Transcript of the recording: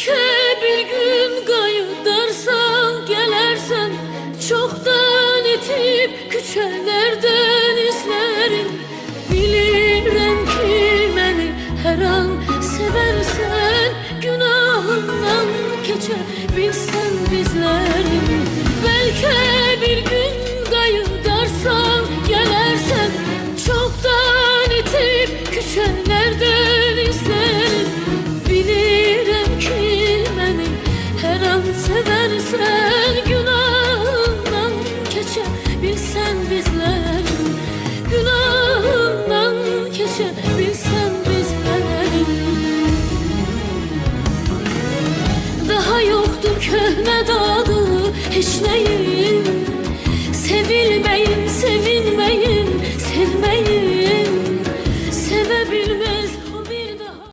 Belki bir gün kayıdarsan gelersen Çoktan itip küçelerden izlerim. Bilirim ki beni her an seversen Günahından geçebilsen bizlerim Belki bir Bilsen günahından Geçebilsen bizler. Günahından Geçebilsen bizler. Daha yoktu köhne dağdı Hiç neyim? Sevilmeyim, sevinmeyim Sevmeyim, sevebilmeyim